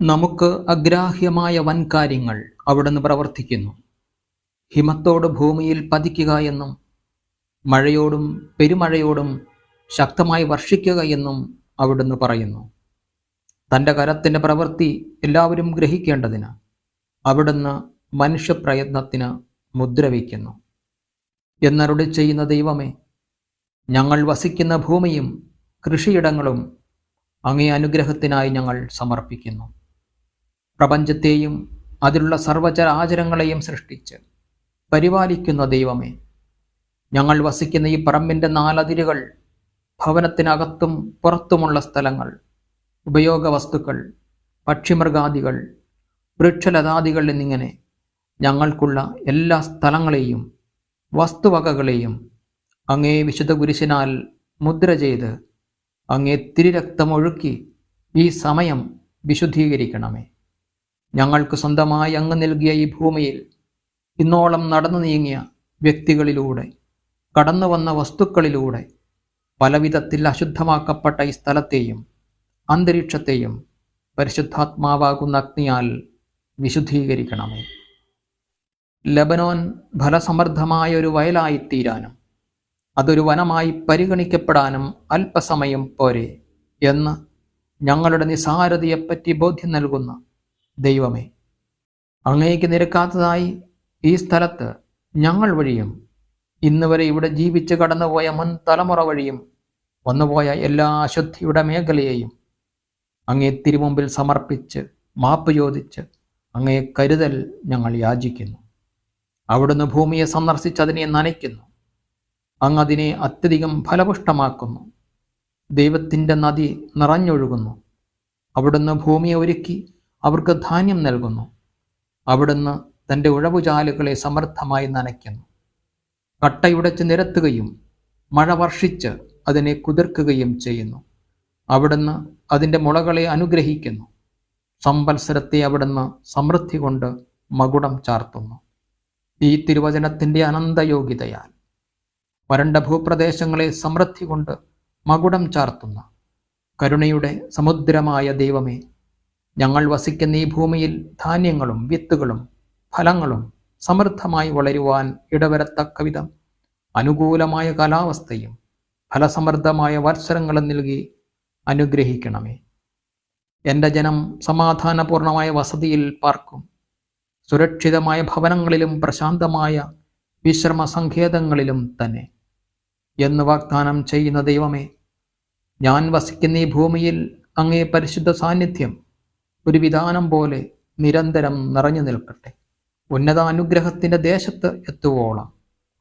നമുക്ക് അഗ്രാഹ്യമായ വൻകാര്യങ്ങൾ അവിടുന്ന് പ്രവർത്തിക്കുന്നു. ഹിമത്തോട് ഭൂമിയിൽ പതിക്കുക എന്നും മഴയോടും പെരുമഴയോടും ശക്തമായി വർഷിക്കുക എന്നും അവിടുന്ന് പറയുന്നു. തന്റെ കരത്തിന്റെ പ്രവൃത്തി എല്ലാവരും ഗ്രഹിക്കേണ്ടതിന് അവിടുന്ന് മനുഷ്യപ്രയത്നത്തിന് മുദ്ര എന്നരുടി ചെയ്യുന്ന ദൈവമേ ഞങ്ങൾ വസിക്കുന്ന ഭൂമിയും കൃഷിയിടങ്ങളും അങ്ങേ അനുഗ്രഹത്തിനായി ഞങ്ങൾ സമർപ്പിക്കുന്നു. പ്രപഞ്ചത്തെയും അതിലുള്ള സർവചരാചരങ്ങളെയും സൃഷ്ടിച്ച് പരിപാലിക്കുന്ന ദൈവമേ ഞങ്ങൾ വസിക്കുന്ന ഈ പറമ്പിന്റെ നാലതിരുകൾ ഭവനത്തിനകത്തും പുറത്തുമുള്ള സ്ഥലങ്ങൾ ഉപയോഗ വസ്തുക്കൾ പക്ഷിമൃഗാദികൾ വൃക്ഷലതാദികൾ എന്നിങ്ങനെ ഞങ്ങൾക്കുള്ള എല്ലാ സ്ഥലങ്ങളെയും വസ്തുവകകളെയും അങ്ങേ വിശുദ്ധ കുരിശിനാൽ മുദ്ര ചെയ്ത് അങ്ങേ തിരിരക്തമൊഴുക്കി ഈ സമയം വിശുദ്ധീകരിക്കണമേ. ഞങ്ങൾക്ക് സ്വന്തമായി അങ്ങ് നൽകിയ ഈ ഭൂമിയിൽ ഇന്നോളം നടന്നു നീങ്ങിയ വ്യക്തികളിലൂടെ കടന്നു വന്ന വസ്തുക്കളിലൂടെ പലവിധത്തിൽ അശുദ്ധമാക്കപ്പെട്ട ഈ സ്ഥലത്തെയും അന്തരീക്ഷത്തെയും പരിശുദ്ധാത്മാവാകുന്ന അഗ്നിയാൽ വിശുദ്ധീകരിക്കണമേ. ലബനോൻ ഫലസമൃദ്ധമായ ഒരു വയലായിത്തീരാനും അതൊരു വനമായി പരിഗണിക്കപ്പെടാനും അല്പസമയം പോരെ എന്ന് ഞങ്ങളുടെ നിസാരതയെപ്പറ്റി ബോധ്യം നൽകുന്ന ദൈവമേ. അങ്ങേക്ക് നിരക്കാത്തതായി ഈ സ്ഥലത്ത് ഞങ്ങൾ വഴിയും ഇന്ന് വരെ ഇവിടെ ജീവിച്ച് കടന്നുപോയ മുൻ തലമുറ വഴിയും വന്നുപോയ എല്ലാ അശുദ്ധിയുടെ മേഖലയെയും അങ്ങേ തിരുമുമ്പിൽ സമർപ്പിച്ച് മാപ്പ് ചോദിച്ച് അങ്ങേ കരുതൽ ഞങ്ങൾ യാചിക്കുന്നു. അവിടുന്ന് ഭൂമിയെ സന്ദർശിച്ച് അതിനെ നനയ്ക്കുന്നു. അങ്ങ് അതിനെ അത്യധികം ഫലപുഷ്ടമാക്കുന്നു. ദൈവത്തിന്റെ നദി നിറഞ്ഞൊഴുകുന്നു. അവിടുന്ന് ഭൂമിയെ ഒരുക്കി അവർക്ക് ധാന്യം നൽകുന്നു. അവിടുന്ന് തന്റെ ഉഴവുചാലുകളെ സമർത്ഥമായി നനയ്ക്കുന്നു. കട്ടയുടച്ച് നിരത്തുകയും മഴ വർഷിച്ച് അതിനെ കുതിർക്കുകയും ചെയ്യുന്നു. അവിടുന്ന് അതിന്റെ മുളകളെ അനുഗ്രഹിക്കുന്നു. സമ്പത്സരത്തെ അവിടുന്ന് സമൃദ്ധി കൊണ്ട് മകുടം ചാർത്തുന്നു. ഈ തിരുവചനത്തിന്റെ അനന്തയോഗ്യതയാൽ വരണ്ട ഭൂപ്രദേശങ്ങളെ സമൃദ്ധി കൊണ്ട് മകുടം ചാർത്തുന്ന കരുണയുടെ സമുദ്രമായ ദൈവമേ ഞങ്ങൾ വസിക്കുന്ന ഈ ഭൂമിയിൽ ധാന്യങ്ങളും വിത്തുകളും ഫലങ്ങളും സമൃദ്ധമായി വളരുവാൻ ഇടവരത്തക്ക വിധം അനുകൂലമായ കാലാവസ്ഥയും ഫലസമൃദ്ധമായ വത്സരങ്ങളും നൽകി അനുഗ്രഹിക്കണമേ. എന്റെ ജനം സമാധാനപൂർണമായ വസതിയിൽ പാർക്കും. സുരക്ഷിതമായ ഭവനങ്ങളിലും പ്രശാന്തമായ വിശ്രമ സങ്കേതങ്ങളിലും തന്നെ. എന്ന് വാഗ്ദാനം ചെയ്യുന്ന ദൈവമേ ഞാൻ വസിക്കുന്ന ഈ ഭൂമിയിൽ അങ്ങേ പരിശുദ്ധ സാന്നിധ്യം ഒരു വിധാനം പോലെ നിരന്തരം നിറഞ്ഞു നിൽക്കട്ടെ. ഉന്നത അനുഗ്രഹത്തിന്റെ ദേശത്ത് എത്തുവോളം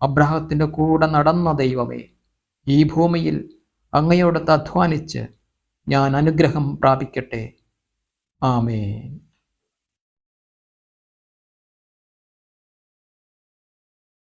അബ്രഹത്തിന്റെ കൂടെ നടന്ന ദൈവമേ ഈ ഭൂമിയിൽ അങ്ങയോടത്ത് അധ്വാനിച്ച് ഞാൻ അനുഗ്രഹം പ്രാപിക്കട്ടെ. ആമേൻ.